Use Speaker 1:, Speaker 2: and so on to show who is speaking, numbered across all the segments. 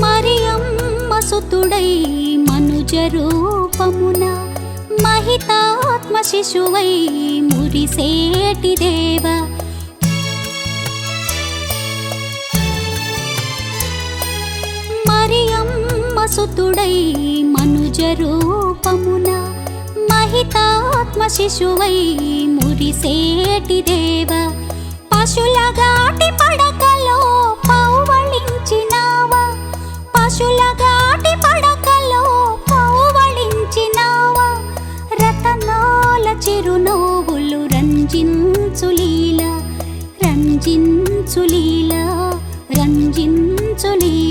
Speaker 1: మరియమ్మ మనుజ రూపమున మహితాత్మ శిశువై మురిసేటి దేవ. మరియమ్మ మనుజ రూపమున మహితాత్మ శిశువై మురిసేటి దేవ. పశుల పడ చిరునవ్వులు రంజించులీల రంజించులీల రంజించులీల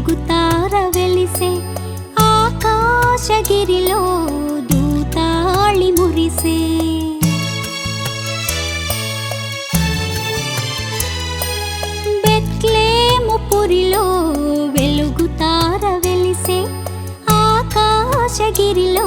Speaker 1: మోగుతార వెలిసే ఆకాశగిరిలో దూతాళి మురిసే. బెత్లేముపురిలో వెలుగుతార వెలిసే ఆకాశగిరిలో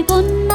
Speaker 1: জীবন